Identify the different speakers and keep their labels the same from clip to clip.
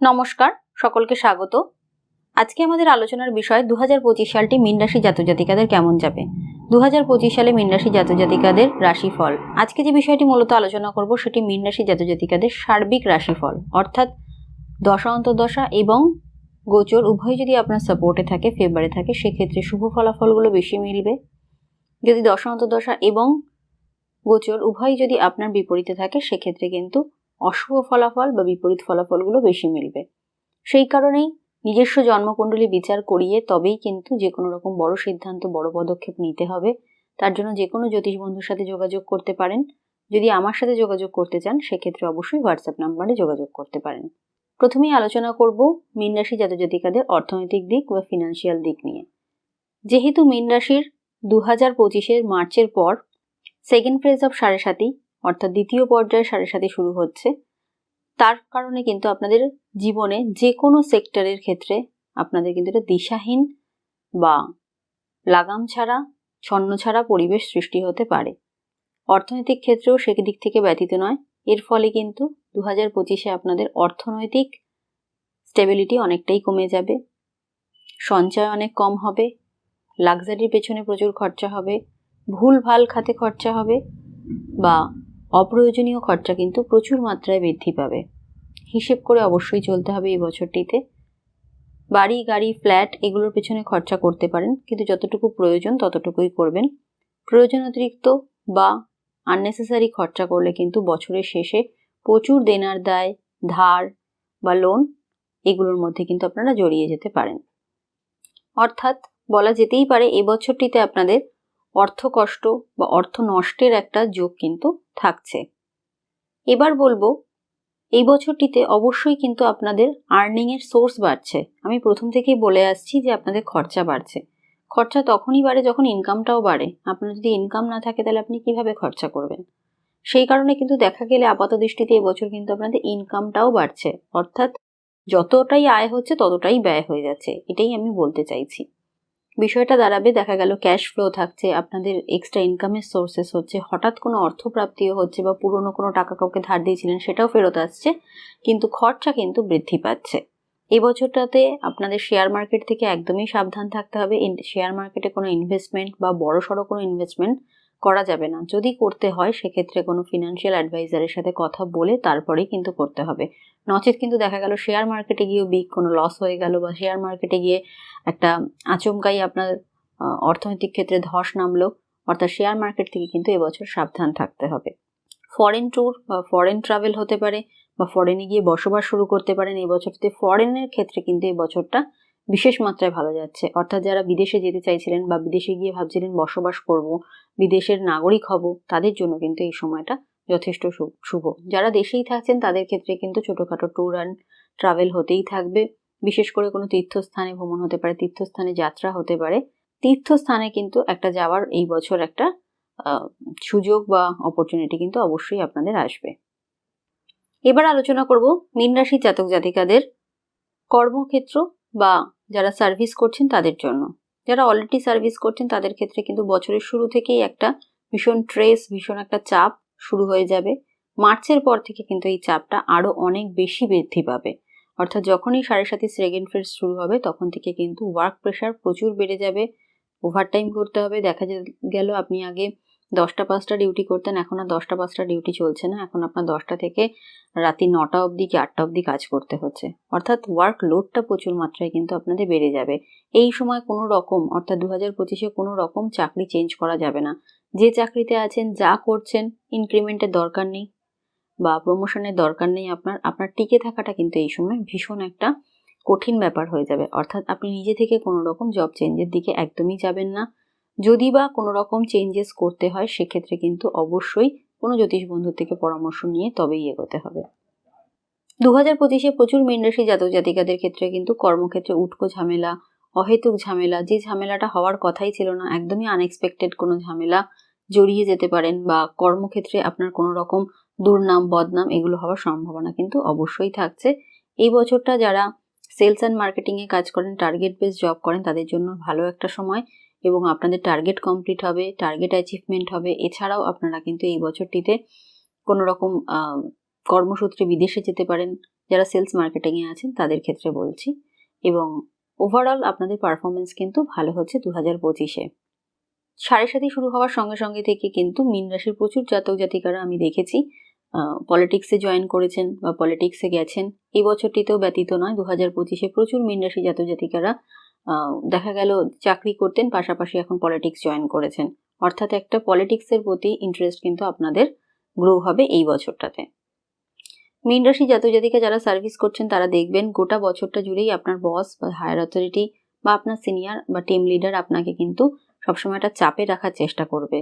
Speaker 1: নমস্কার, সকলকে স্বাগত। আজকে আমাদের আলোচনার বিষয় দু হাজার পঁচিশ সালটি মীন রাশি জাতজাতিকাদের কেমন যাবে? দু হাজার পঁচিশ সালে মীন রাশি জাতজাতিকাদের রাশিফল। আজকে যে বিষয়টি মূলত আলোচনা করব সেটি মীন রাশি জাতজাতিকাদের সার্বিক রাশিফল, অর্থাৎ দশা অন্তর্দশা এবং গোচর। উভয় যদি আপনার সাপোর্টে থাকে ফেভারে থাকে, সেক্ষেত্রে শুভ ফলাফলগুলো বেশি মিলবে। যদি দশা অন্তর্দশা এবং গোচর উভয় যদি আপনার বিপরীতে থাকে, সেক্ষেত্রে কিন্তু অশুভ ফলাফল বা বিপরীত ফলাফলগুলো বেশি মিলবে। সেই কারণেই নিজস্ব জন্মকুণ্ডলী বিচার করিয়ে তবেই কিন্তু যে কোনো রকম বড় সিদ্ধান্ত, বড় পদক্ষেপ নিতে হবে। তার জন্য যে কোনো জ্যোতিষ বন্ধুর সাথে যোগাযোগ করতে পারেন। যদি আমার সাথে যোগাযোগ করতে চান, সেক্ষেত্রে অবশ্যই হোয়াটসঅ্যাপ নাম্বারে যোগাযোগ করতে পারেন। প্রথমেই আলোচনা করব মীন রাশি জাতজাতিকাদের অর্থনৈতিক দিক বা ফিনান্সিয়াল দিক নিয়ে। যেহেতু মীন রাশির দু হাজার পঁচিশের মার্চের পর সেকেন্ড ফেজ অফ সাড়ে সাতি অর্থাৎ দ্বিতীয় পর্যায়ে সাড়ে সাথে শুরু হচ্ছে। তার কারণে কিন্তু আপনাদের জীবনে যে কোনো সেক্টরের ক্ষেত্রে আপনাদের কিন্তু এটা দিশাহীন বা লাগাম ছাড়া, ছন্ন ছাড়া পরিবেশ সৃষ্টি হতে পারে। অর্থনৈতিক ক্ষেত্রেও সেদিক থেকে ব্যতীত নয়। এর ফলে কিন্তু দু হাজার পঁচিশে আপনাদের অর্থনৈতিক স্টেবিলিটি অনেকটাই কমে যাবে। সঞ্চয় অনেক কম হবে। লাক্সারির পেছনে প্রচুর খরচা হবে। ভুল ভালো খাতে খরচা হবে। বা অপ্রয়োজনীয় খরচা কিন্তু প্রচুর মাত্রায় বৃদ্ধি পাবে। হিসেব করে অবশ্যই চলতে হবে এই বছরটিতে। বাড়ি, গাড়ি, ফ্ল্যাট এগুলোর পেছনে খরচা করতে পারেন, কিন্তু যতটুকু প্রয়োজন ততটুকুই করবেন। প্রয়োজন অতিরিক্ত বা আননেসেসারি খরচা করলে কিন্তু বছরের শেষে প্রচুর দেনার দায়, ধার বা লোন এগুলোর মধ্যে কিন্তু আপনারা জড়িয়ে যেতে পারেন। অর্থাৎ বলা যেতেই পারে এবছরটিতে আপনাদের অর্থ কষ্ট বা অর্থ নষ্টের একটা যোগ কিন্তু থাকছে। এবার বলব, এই বছরটিতে অবশ্যই কিন্তু আপনাদের আর্নিং এর সোর্স বাড়ছে। আমি প্রথম থেকেই বলে আসছি যে আপনাদের খরচা বাড়ছে। খরচা তখনই বাড়ে যখন ইনকামটাও বাড়ে। আপনার যদি ইনকাম না থাকে তাহলে আপনি কীভাবে খরচা করবেন? সেই কারণে কিন্তু দেখা গেলে আপাত দৃষ্টিতে এবছর কিন্তু আপনাদের ইনকামটাও বাড়ছে। অর্থাৎ যতটাই আয় হচ্ছে ততটাই ব্যয় হয়ে যাচ্ছে। এটাই আমি বলতে চাইছি। বিষয়টা দাঁড়াবে, দেখা গেল ক্যাশ ফ্লো থাকছে, আপনাদের এক্সট্রা ইনকামের সোর্সেস হচ্ছে, হঠাৎ কোনো অর্থপ্রাপ্তিও হচ্ছে বা পুরনো কোনো টাকা কাউকে ধার দিয়েছিলেন সেটাও ফেরত আসছে, কিন্তু খরচা কিন্তু বৃদ্ধি পাচ্ছে। এই বছরটাতে আপনাদের শেয়ার মার্কেট থেকে একদমই সাবধান থাকতে হবে শেয়ার মার্কেটে কোনো ইনভেস্টমেন্ট বা বড় সড়ো কোনো ইনভেস্টমেন্ট করা যাবে না। যদি করতে হয়, সেক্ষেত্রে কোনো ফিনান্সিয়াল অ্যাডভাইজারের সাথে কথা বলে তারপরেই কিন্তু করতে হবে। নচেত কিন্তু দেখা গেল শেয়ার মার্কেটে গিয়েও বিগ কোনো লস হয়ে গেল বা শেয়ার মার্কেটে গিয়ে একটা আচমকাই আপনার অর্থনৈতিক ক্ষেত্রে ধস নামলো, অর্থাৎ শেয়ার মার্কেট থেকে কিন্তু এবছর সাবধান থাকতে হবে। ফরেন ট্যুর বা ফরেন ট্রাভেল হতে পারে বা ফরেনে গিয়ে বসবাস শুরু করতে পারেন এই বছরটিতে ফরেনের ক্ষেত্রে কিন্তু এই বছরটা বিশেষ মাত্রায় ভালো যাচ্ছে। অর্থাৎ যারা বিদেশে যেতে চাইছিলেন বা বিদেশে গিয়ে ভাবছিলেন বসবাস করব, বিদেশের নাগরিক হব, তাদের জন্য কিন্তু এই সময়টা যথেষ্ট শুভ। যারা দেশেই থাকছেন, তাদের ক্ষেত্রে কিন্তু ছোটোখাটো ট্যুর অ্যান্ড ট্রাভেল হতেই থাকবে। বিশেষ করে কোনো তীর্থস্থানে ভ্রমণ হতে পারে, তীর্থস্থানে যাত্রা হতে পারে। তীর্থস্থানে কিন্তু একটা যাওয়ার এই বছর একটা সুযোগ বা অপরচুনিটি কিন্তু অবশ্যই আপনাদের আসবে। এবার আলোচনা করব মীন রাশি জাতক জাতিকাদের কর্মক্ষেত্র বা যারা সার্ভিস করছেন তাদের জন্য। যারা অলরেডি সার্ভিস করছেন তাদের ক্ষেত্রে কিন্তু বছরের শুরু থেকেই একটা ভীষণ ট্রেস ভীষণ একটা চাপ শুরু হয়ে যাবে। মার্চের পর থেকে কিন্তু এই চাপটা আরও অনেক বেশি বৃদ্ধি পাবে। অর্থাৎ যখনই সাড়ে সাথে সেকেন্ড ফেজ শুরু হবে, তখন থেকে কিন্তু ওয়ার্ক প্রেশার প্রচুর বেড়ে যাবে। ওভারটাইম করতে হবে। দেখা গেল আপনি আগে দশটা, পাঁচটা ডিউটি করতেন, এখন আর দশটা, পাঁচটা ডিউটি চলছে না। এখন আপনার দশটা থেকে রাতি নটা অবধি কি আটটা অবধি কাজ করতে হচ্ছে। অর্থাৎ ওয়ার্ক লোডটা প্রচুর মাত্রায় কিন্তু আপনাদের বেড়ে যাবে। এই সময় কোনো রকম, অর্থাৎ দু হাজার পঁচিশে কোনো রকম চাকরি চেঞ্জ করা যাবে না। যে চাকরিতে আছেন, যা করছেন ইনক্রিমেন্টের দরকার নেই বা প্রমোশনের দরকার নেই আপনার আপনার টিকে থাকাটা কিন্তু এই সময় ভীষণ একটা কঠিন ব্যাপার হয়ে যাবে। অর্থাৎ আপনি নিজে থেকে কোনো রকম জব চেঞ্জের দিকে একদমই যাবেন না। যদি বা কোনো রকম চেঞ্জেস করতে হয়, সেক্ষেত্রে কিন্তু অবশ্যই কোনো জ্যোতিষ বন্ধুর থেকে পরামর্শ নিয়ে তবেই এগোতে হবে। দু হাজার পঁচিশে প্রচুর মেনরাশি জাতক জাতিকাদের ক্ষেত্রে কিন্তু কর্মক্ষেত্রে উটকো ঝামেলা, অহেতুক ঝামেলা, যে ঝামেলাটা হওয়ার কথাই ছিল না, একদমই আনএক্সপেক্টেড কোনো ঝামেলা জড়িয়ে যেতে পারেন বা কর্মক্ষেত্রে আপনার কোনো রকম দুর্নাম, বদনাম এগুলো হওয়ার সম্ভাবনা কিন্তু অবশ্যই থাকছে। এই বছরটা যারা সেলস অ্যান্ড মার্কেটিংয়ে কাজ করেন টার্গেট বেস জব করেন, তাদের জন্য ভালো একটা সময়। এবং আপনাদের টার্গেট কমপ্লিট হবে টার্গেট অ্যাচিভমেন্ট হবে। এছাড়াও আপনারা কিন্তু এই বছরটিতে কোনো রকম কর্মসূত্রে বিদেশে যেতে পারেন। যারা সেলস মার্কেটিংয়ে আছেন, তাদের ক্ষেত্রে বলছি। এবং ওভারঅল আপনাদের পারফরমেন্স কিন্তু ভালো হচ্ছে দু হাজার পঁচিশে। সাড়ে সাথে শুরু হওয়ার সঙ্গে সঙ্গে থেকে কিন্তু মীন রাশির প্রচুর জাতক জাতিকারা আমি দেখেছি পলিটিক্সে জয়েন করেছেন বা পলিটিক্সে গেছেন। এই বছরটিতেও ব্যতীত নয় দু হাজার পঁচিশে প্রচুর মীন রাশি জাতক জাতিকারা দেখা গেল চাকরি করতেন, পাশাপাশি এখন পলিটিক্স জয়েন করেছেন। অর্থাৎ একটা পলিটিক্সের প্রতি ইন্টারেস্ট কিন্তু আপনাদের গ্রো হবে এই বছরটাতে। মীন রাশি জাতক জাতিকা যারা সার্ভিস করছেন, তারা দেখবেন গোটা বছরটা জুড়েই আপনার বস বা হায়ার অথরিটি বা আপনার সিনিয়র বা টিম লিডার আপনাকে কিন্তু সবসময় একটা চাপে রাখার চেষ্টা করবে।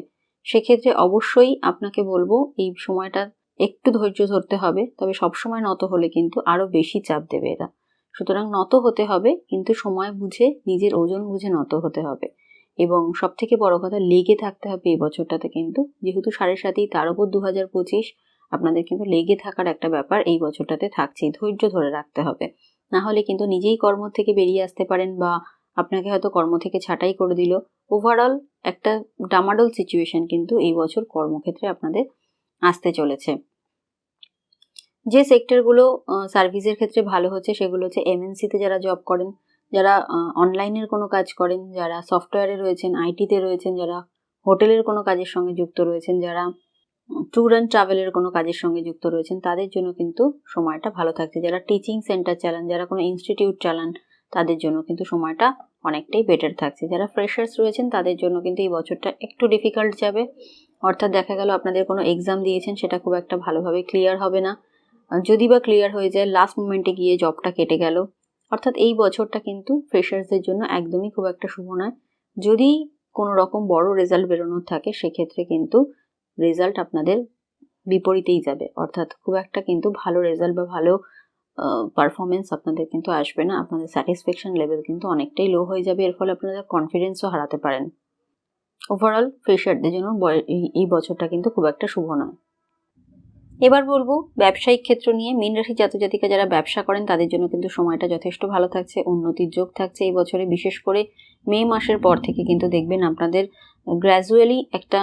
Speaker 1: সেক্ষেত্রে অবশ্যই আপনাকে বলব, এই সময়টা একটু ধৈর্য ধরতে হবে, তবে সবসময় নত হলে কিন্তু আরও বেশি চাপ দেবে এরা। সুতরাং নত হতে হবে, কিন্তু সময় বুঝে, নিজের ওজন বুঝে নত হতে হবে। এবং সব থেকে বড় কথা, লেগে থাকতে হবে এই বছরটাতে কিন্তু। যেহেতু সাড়ে সাতই, তার উপর দু হাজার পঁচিশ, আপনাদের কিন্তু লেগে থাকার একটা ব্যাপার এই বছরটাতে থাকছেই, ধৈর্য ধরে রাখতে হবে। না হলে কিন্তু নিজেই কর্ম থেকে বেরিয়ে আসতে পারেন বা আপনাকে হয়তো কর্ম থেকে ছাঁটাই করে দিল। ওভারঅল একটা ডামাডল সিচুয়েশন কিন্তু এই বছর কর্মক্ষেত্রে আপনাদের আসতে চলেছে। যে সেক্টরগুলো সার্ভিসের ক্ষেত্রে ভালো হচ্ছে সেগুলো হচ্ছে এমএনসিতে যারা জব করেন, যারা অনলাইনের কোনো কাজ করেন, যারা সফটওয়্যারে রয়েছেন আইটিতে রয়েছেন, যারা হোটেলের কোনো কাজের সঙ্গে যুক্ত রয়েছেন, যারা ট্যুর অ্যান্ড ট্রাভেলের কোনো কাজের সঙ্গে যুক্ত রয়েছেন, তাদের জন্য কিন্তু সময়টা ভালো থাকছে। যারা টিচিং সেন্টার চালান, যারা কোনো ইনস্টিটিউট চালান, তাদের জন্য কিন্তু সময়টা অনেকটাই বেটার থাকছে। যারা ফ্রেশার্স রয়েছেন, তাদের জন্য কিন্তু এই বছরটা একটু ডিফিকাল্ট যাবে। অর্থাৎ দেখা গেল আপনাদের কোনো এক্সাম দিয়েছেন, সেটা খুব একটা ভালোভাবে ক্লিয়ার হবে না। যদি বা ক্লিয়ার হয়ে যায় লাস্ট মোমেন্টে গিয়ে জবটা কেটে গেল। অর্থাৎ এই বছরটা কিন্তু ফ্রেশার্সদের জন্য একদমই খুব একটা শুভ নয়। যদি কোনো রকম বড় রেজাল্ট বেরোনোর থাকে, সেক্ষেত্রে কিন্তু রেজাল্ট আপনাদের বিপরীতেই যাবে। অর্থাৎ খুব একটা কিন্তু ভালো রেজাল্ট বা ভালো পারফরমেন্স আপনাদের কিন্তু আসবে না। আপনাদের স্যাটিসফ্যাকশন লেভেল কিন্তু অনেকটাই লো হয়ে যাবে। এর ফলে আপনাদের কনফিডেন্সও হারাতে পারেন। ওভারঅল ফ্রেশারদের জন্য এই বছরটা কিন্তু খুব একটা শুভ নয়। এবার বলব, ব্যবসায়িক ক্ষেত্র নিয়ে মীন রাশি জাতিকা যারা ব্যবসা করেন, তাদের জন্য কিন্তু সময়টা যথেষ্ট ভালো থাকছে, উন্নতির যোগ থাকছে এই বছরে। বিশেষ করে মে মাসের পর থেকে কিন্তু দেখবেন আপনাদের গ্র্যাজুয়ালি একটা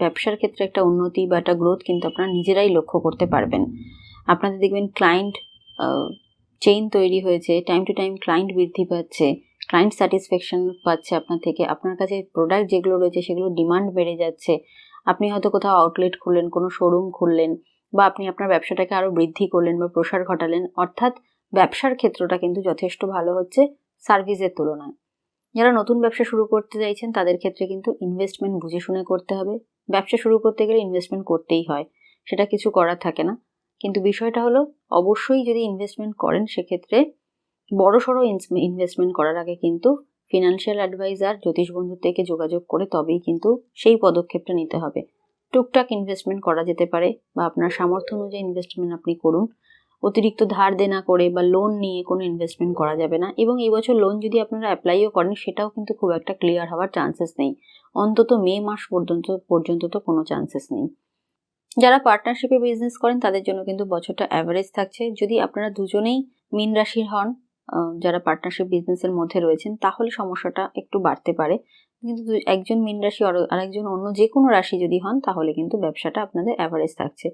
Speaker 1: ব্যবসার ক্ষেত্রে একটা উন্নতি বা একটা গ্রোথ কিন্তু আপনারা নিজেরাই লক্ষ্য করতে পারবেন। আপনাদের দেখবেন ক্লায়েন্ট চেইন তৈরি হয়েছে টাইম টু টাইম ক্লায়েন্ট বৃদ্ধি পাচ্ছে ক্লায়েন্ট স্যাটিসফ্যাকশন পাচ্ছে আপনার থেকে। আপনার কাছে প্রোডাক্ট যেগুলো রয়েছে সেগুলো ডিমান্ড বেড়ে যাচ্ছে। আপনি হয়তো কোথাও আউটলেট খুললেন, কোনো শোরুম খুললেন বা আপনি আপনার ব্যবসাটাকে আরও বৃদ্ধি করলেন বা প্রসার ঘটালেন, অর্থাৎ ব্যবসার ক্ষেত্রটা কিন্তু যথেষ্ট ভালো হচ্ছে সার্ভিসের তুলনায়। যারা নতুন ব্যবসা শুরু করতে চাইছেন, তাদের ক্ষেত্রে কিন্তু ইনভেস্টমেন্ট বুঝে শুনে করতে হবে। ব্যবসা শুরু করতে গেলে ইনভেস্টমেন্ট করতেই হয়, সেটা কিছু করার থাকে না। কিন্তু বিষয়টা হলো, অবশ্যই যদি ইনভেস্টমেন্ট করেন, সেক্ষেত্রে বড় সড়ো ইনভেস্টমেন্ট করার আগে কিন্তু ফিনান্সিয়াল অ্যাডভাইজার জ্যোতিষ বন্ধুর থেকে যোগাযোগ করে তবেই কিন্তু সেই পদক্ষেপটা নিতে হবে। টুকটাক ইনভেস্টমেন্ট করা যেতে পারে বা আপনার সামর্থ্য অনুযায়ী ইনভেস্টমেন্ট আপনি করুন। অতিরিক্ত ধার দেনা করে বা লোন নিয়ে কোনো ইনভেস্টমেন্ট করা যাবে না এবং এই বছর লোন যদি আপনারা অ্যাপ্লাইও করেন সেটাও কিন্তু খুব একটা ক্লিয়ার হওয়ার চান্সেস নেই। অন্তত মে মাস পর্যন্ত পর্যন্ত তো কোনো চান্সেস নেই। যারা পার্টনারশিপে বিজনেস করেন তাদের জন্য কিন্তু বছরটা অ্যাভারেজ থাকছে। যদি আপনারা দুজনেই মিন রাশির হন যারা পার্টনারশিপ বিজনেসের মধ্যে রয়েছেন, তাহলে সমস্যাটা একটু বাড়তে পারে। কিন্তু একজন মিন রাশি আর একজন অন্য যে কোনো রাশি যদি হন, তাহলে কিন্তু ব্যবসাটা আপনাদের অ্যাভারেজ থাকছে।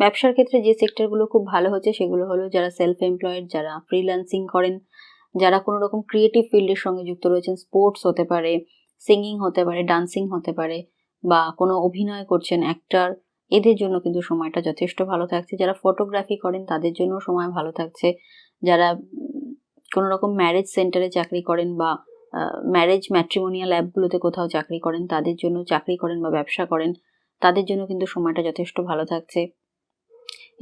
Speaker 1: ব্যবসার ক্ষেত্রে যে সেক্টরগুলো খুব ভালো হচ্ছে, সেগুলো হলো যারা সেলফ এমপ্লয়েড যারা ফ্রিল্যান্সিং করেন, যারা কোনো রকম ক্রিয়েটিভ ফিল্ডের সঙ্গে যুক্ত রয়েছেন স্পোর্টস হতে পারে সিঙ্গিং হতে পারে ডান্সিং হতে পারে, বা কোনো অভিনয় করছেন অ্যাক্টার এদের জন্য কিন্তু সময়টা যথেষ্ট ভালো থাকছে। যারা ফটোগ্রাফি করেন, তাদের জন্য সময় ভালো থাকছে। যারা কোনো রকম ম্যারেজ সেন্টারে চাকরি করেন বা ম্যারেজ ম্যাট্রিমোনিয়াল অ্যাপগুলোতে কোথাও চাকরি করেন, তাদের জন্য চাকরি করেন বা ব্যবসা করেন, তাদের জন্য কিন্তু সময়টা যথেষ্ট ভালো থাকছে।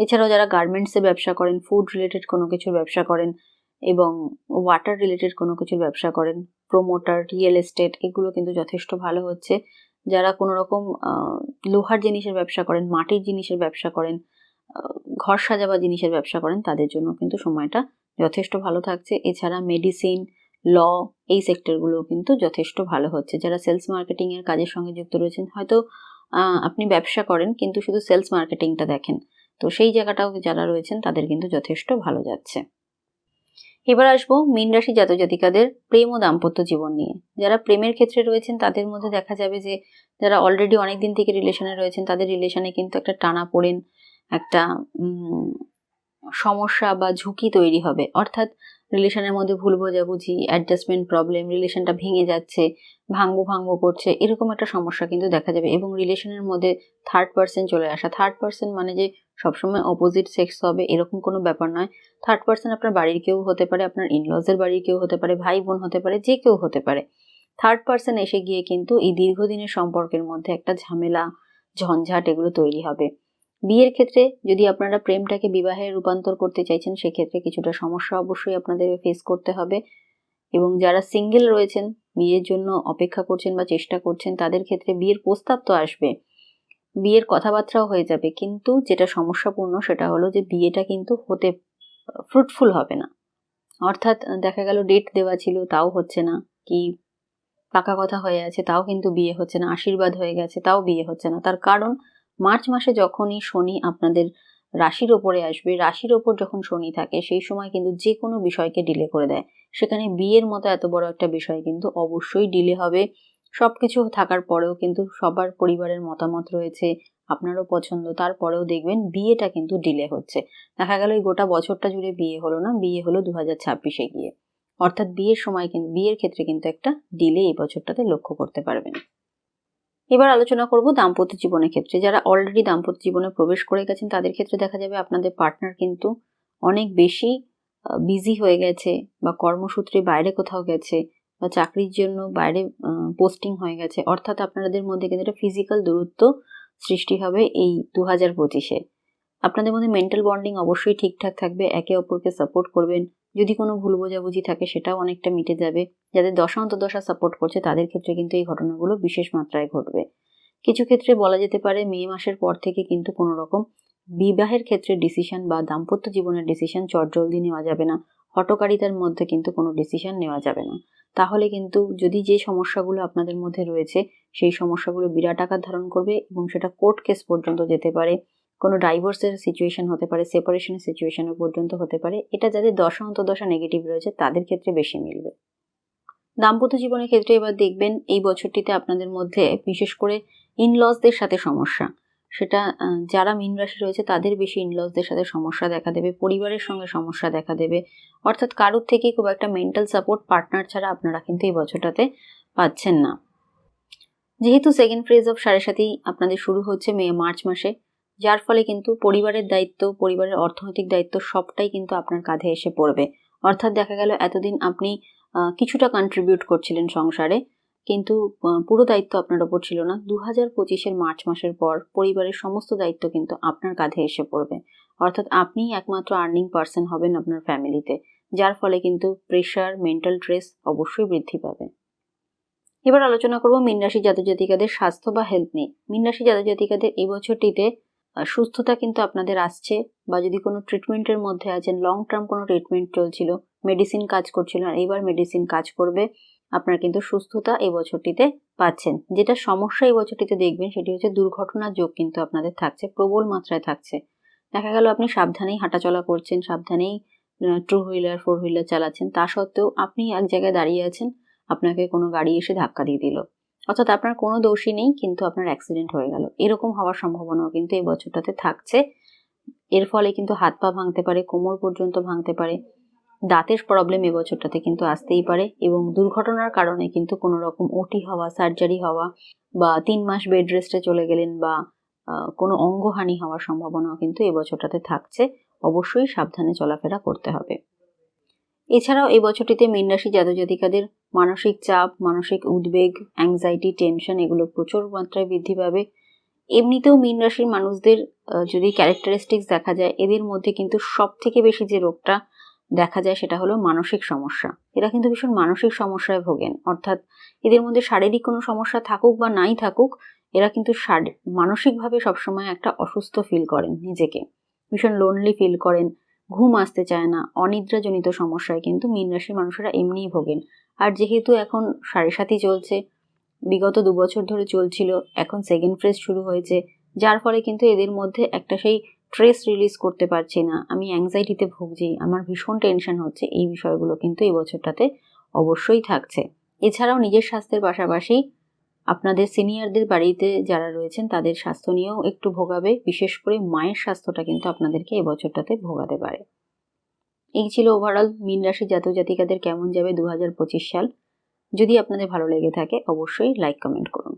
Speaker 1: এছাড়াও যারা গার্মেন্টসে ব্যবসা করেন ফুড রিলেটেড কোনো কিছুর ব্যবসা করেন এবং ওয়াটার রিলেটেড কোনো কিছুর ব্যবসা করেন প্রোমোটার রিয়েল এস্টেট এগুলো কিন্তু যথেষ্ট ভালো হচ্ছে। যারা কোনো রকম লোহার জিনিসের ব্যবসা করেন, মাটির জিনিসের ব্যবসা করেন ঘর সাজাবা জিনিসের ব্যবসা করেন, তাদের জন্য কিন্তু সময়টা যথেষ্ট ভালো থাকছে। এছাড়া মেডিসিন ল, এই সেক্টরগুলো কিন্তু যথেষ্ট ভালো হচ্ছে। যারা সেলস মার্কেটিংয়ের কাজের সঙ্গে যুক্ত রয়েছেন, হয়তো আপনি ব্যবসা করেন, কিন্তু শুধু সেলস মার্কেটিংটা দেখেন। তো সেই জায়গাটাও যারা রয়েছেন, তাদের কিন্তু যথেষ্ট ভালো যাচ্ছে। এবার আসব মীন রাশি জাতক জাতিকাদের প্রেম ও দাম্পত্য জীবন নিয়ে। যারা প্রেমের ক্ষেত্রে রয়েছেন, তাদের মধ্যে দেখা যাবে যে, যারা অলরেডি অনেক দিন থেকে রিলেশনে রয়েছেন, তাদের রিলেশনে কিন্তু একটা টানা পড়েন একটা সমস্যা বা ঝুঁকি তৈরি হবে। অর্থাৎ রিলেশনের মধ্যে ভুল বোঝাবুঝি অ্যাডজাস্টমেন্ট প্রবলেম রিলেশনটা ভেঙে যাচ্ছে, ভাঙবো ভাঙবো করছে, এরকম একটা সমস্যা কিন্তু দেখা যাবে। এবং রিলেশনের মধ্যে থার্ড পার্সন চলে আসা। থার্ড পার্সন মানে যে সবসময় অপোজিট সেক্স হবে, এরকম কোনো ব্যাপার নয়। থার্ড পার্সন আপনার বাড়ির কেউ হতে পারে, আপনার ইনলজের বাড়ির কেউ হতে পারে ভাই বোন হতে পারে, যে কেউ হতে পারে। থার্ড পার্সন এসে গিয়ে কিন্তু এই দীর্ঘদিনের সম্পর্কের মধ্যে একটা ঝামেলা, ঝঞ্ঝাট এগুলো তৈরি হবে। বিয়ের ক্ষেত্রে যদি আপনারা প্রেমটাকে বিবাহে রূপান্তর করতে চাইছেন, সেক্ষেত্রে কিছুটা সমস্যা অবশ্যই আপনাদের ফেস করতে হবে। এবং যারা সিঙ্গেল রয়েছেন, বিয়ের জন্য অপেক্ষা করছেন বা চেষ্টা করছেন, তাদের ক্ষেত্রে বিয়ের প্রস্তাব তো আসবে। বিয়ের কথাবার্তাও হয়ে যাবে। কিন্তু যেটা সমস্যাপূর্ণ সেটা হলো যে বিয়েটা কিন্তু হতে ফ্রুটফুল হবে না। অর্থাৎ দেখা গেল ডেট দেওয়া ছিল, তাও হচ্ছে না। কি পাকা কথা হয়ে আছে, তাও কিন্তু বিয়ে হচ্ছে না। আশীর্বাদ হয়ে গেছে, তাও বিয়ে হচ্ছে না। তার কারণ মার্চ মাসে যখনই শনি আপনাদের রাশির ওপরে আসবে, রাশির ওপর যখন শনি থাকে, সেই সময় কিন্তু যে কোনো বিষয়কে ডিলে করে দেয়। সেখানে বিয়ের মতো এত বড় একটা বিষয় কিন্তু অবশ্যই ডিলে হবে। সব কিছু থাকার পরেও কিন্তু সবার পরিবারের মতামত রয়েছে, আপনারও পছন্দ, তারপরেও দেখবেন বিয়েটা কিন্তু ডিলে হচ্ছে। দেখা গেল এই গোটা বছরটা জুড়ে বিয়ে হলো না, বিয়ে হলো দু হাজার ছাব্বিশে গিয়ে। অর্থাৎ বিয়ের সময় কিন্তু বিয়ের ক্ষেত্রে কিন্তু একটা ডিলে এই বছরটাতে লক্ষ্য করতে পারবেন। এবার আলোচনা করব দাম্পত্য জীবনের ক্ষেত্রে। যারা অলরেডি দাম্পত্য জীবনে প্রবেশ করে গেছেন, তাদের ক্ষেত্রে দেখা যাবে আপনাদের পার্টনার কিন্তু অনেক বেশি বিজি হয়ে গেছে বা কর্মসূত্রে বাইরে কোথাও গেছে বা চাকরির জন্য বাইরে পোস্টিং হয়ে গেছে। অর্থাৎ আপনাদের মধ্যে কিন্তু একটা ফিজিক্যাল দূরত্ব সৃষ্টি হবে এই দু হাজার পঁচিশে। আপনাদের মধ্যে মেন্টাল বন্ডিং অবশ্যই ঠিকঠাক থাকবে, একে অপরকে সাপোর্ট করবেন যদি কোনো ভুল বোঝাবুঝি থাকে সেটাও অনেকটা মিটে যাবে। যাদের দশান্ত দশা সাপোর্ট করছে, তাদের ক্ষেত্রে কিন্তু এই ঘটনাগুলো বিশেষ মাত্রায় ঘটবে। কিছু ক্ষেত্রে বলা যেতে পারে, মে মাসের পর থেকে কিন্তু কোনো রকম বিবাহের ক্ষেত্রে ডিসিশন বা দাম্পত্য জীবনের ডিসিশন চটজলদি নেওয়া যাবে না। হটকারিতার মধ্যে কিন্তু কোনো ডিসিশন নেওয়া যাবে না। তাহলে কিন্তু যদি যে সমস্যাগুলো আপনাদের মধ্যে রয়েছে, সেই সমস্যাগুলো বিরাট আকার ধারণ করবে এবং সেটা কোর্ট কেস পর্যন্ত যেতে পারে। কোনো ডাইভোর্সের সিচুয়েশন হতে পারে সেপারেশনের সিচুয়েশনের পর্যন্ত হতে পারে, এটা যাদের দশা অন্তদশা নেগেটিভ রয়েছে, তাদের ক্ষেত্রে বেশি মিলবে। দাম্পত্য জীবনের ক্ষেত্রে এবার দেখবেন, এই বছরটিতে আপনাদের মধ্যে বিশেষ করে ইনলসদের সাথে সমস্যা। সেটা যারা মিন রাশি রয়েছে, তাদের বেশি ইনলসদের সাথে সমস্যা দেখা দেবে, পরিবারের সঙ্গে সমস্যা দেখা দেবে। অর্থাৎ কারোর থেকে খুব একটা মেন্টাল সাপোর্ট পার্টনার ছাড়া আপনারা কিন্তু এই বছরটাতে পাচ্ছেন না। যেহেতু সেকেন্ড ফ্রেজ অফ সাড়ে সাথেই আপনাদের শুরু হচ্ছে মে, মার্চ মাসে যার ফলে কিন্তু পরিবারের দায়িত্ব, পরিবারের অর্থনৈতিক দায়িত্ব সবটাই কিন্তু আপনার কাঁধে এসে পড়বে। অর্থাৎ দেখা গেল এতদিন আপনি কিছুটা কন্ট্রিবিউট করছিলেন সংসারে, কিন্তু পুরো দায়িত্ব আপনার ওপর ছিল না। দু হাজার পঁচিশের মার্চ মাসের পর পরিবারের সমস্ত দায়িত্ব কিন্তু আপনার কাঁধে এসে পড়বে। অর্থাৎ আপনি একমাত্র আর্নিং পার্সন হবেন আপনার ফ্যামিলিতে যার ফলে কিন্তু প্রেশার মেন্টাল স্ট্রেস অবশ্যই বৃদ্ধি পাবে। এবার আলোচনা করব মিনরাশি জাতজাতিকাদের স্বাস্থ্য বা হেলথ নিয়ে। মিনরাশি জাতজাতিকাদের এই বছরটিতে সুস্থতা কিন্তু আপনাদের আসছে বা যদি কোনো ট্রিটমেন্টের মধ্যে আছেন লং টার্ম কোনো ট্রিটমেন্ট চলছিল মেডিসিন কাজ করছিল আর এইবার মেডিসিন কাজ করবে, আপনারা কিন্তু সুস্থতা এই বছরটিতে পাচ্ছেন। যেটা সমস্যা এই বছরটিতে দেখবেন, সেটি হচ্ছে দুর্ঘটনার যোগ কিন্তু আপনাদের থাকছে, প্রবল মাত্রায় থাকছে। দেখা গেল আপনি সাবধানেই হাঁটাচলা করছেন, সাবধানেই টু হুইলার ফোর হুইলার চালাচ্ছেন, তা সত্ত্বেও আপনি এক জায়গায় দাঁড়িয়ে আছেন, আপনাকে কোনো গাড়ি এসে ধাক্কা দিয়ে দিল। অর্থাৎ আপনার কোনো দোষী নেই, কিন্তু আপনার অ্যাক্সিডেন্ট হয়ে গেল। এরকম হওয়ার সম্ভাবনাও কিন্তু এই বছরটাতে থাকছে। এর ফলে কিন্তু হাত পা ভাঙতে পারে, কোমর পর্যন্ত ভাঙতে পারে, দাঁতের প্রবলেম এবছরটাতে কিন্তু আসতেই পারে এবং দুর্ঘটনার কারণে কিন্তু কোনো রকম ওটি হওয়া সার্জারি হওয়া বা তিন মাস বেড রেস্টে চলে গেলেন বা কোনো অঙ্গহানি হওয়ার সম্ভাবনাও কিন্তু এবছরটাতে থাকছে। অবশ্যই সাবধানে চলাফেরা করতে হবে। এছাড়াও এই বছরটিতে মীন রাশি জাতজাতিকাদের মানসিক চাপ, মানসিক উদ্বেগ অ্যাংজাইটি টেনশন এগুলো প্রচুর মাত্রায় বৃদ্ধি পাবে। এমনিতেও মীন রাশির মানুষদের যদি ক্যারেক্টারিস্টিক্স দেখা যায়, এদের মধ্যে কিন্তু সব থেকে বেশি যে রোগটা দেখা যায় সেটা হলো মানসিক সমস্যা। এরা কিন্তু ভীষণ মানসিক সমস্যায় ভোগেন। অর্থাৎ এদের মধ্যে শারীরিক কোনো সমস্যা থাকুক বা নাই থাকুক, এরা কিন্তু মানসিকভাবে সবসময় একটা অসুস্থ ফিল করেন নিজেকে। ভীষণ লোনলি ফিল করেন। ঘুম আসতে চায় না। অনিদ্রাজনিত সমস্যায় কিন্তু মীন রাশির মানুষেরা এমনিই ভোগেন। আর যেহেতু এখন সাড়ে সাথী চলছে, বিগত দু বছর ধরে চলছিল, এখন সেকেন্ড ফ্রেজ শুরু হয়েছে, যার ফলে কিন্তু এদের মধ্যে একটা সেই স্ট্রেস রিলিজ করতে পারছি না। আমি অ্যাংজাইটিতে ভুগছি, আমার ভীষণ টেনশন হচ্ছে, এই বিষয়গুলো কিন্তু এই বছরটাতে অবশ্যই থাকছে। এছাড়াও নিজের স্বাস্থ্যের পাশাপাশি আপনাদের সিনিয়রদের বাড়িতে যারা রয়েছেন, তাদের স্বাস্থ্য নিয়েও একটু ভোগাবে। বিশেষ করে মায়ের স্বাস্থ্যটা কিন্তু আপনাদেরকে এবছরটাতে ভোগাতে পারে। এই ছিল ওভারঅল মীন রাশি জাতক জাতিকাদের কেমন যাবে দু হাজার পঁচিশ সাল। যদি আপনাদের ভালো লেগে থাকে, অবশ্যই লাইক কমেন্ট করুন।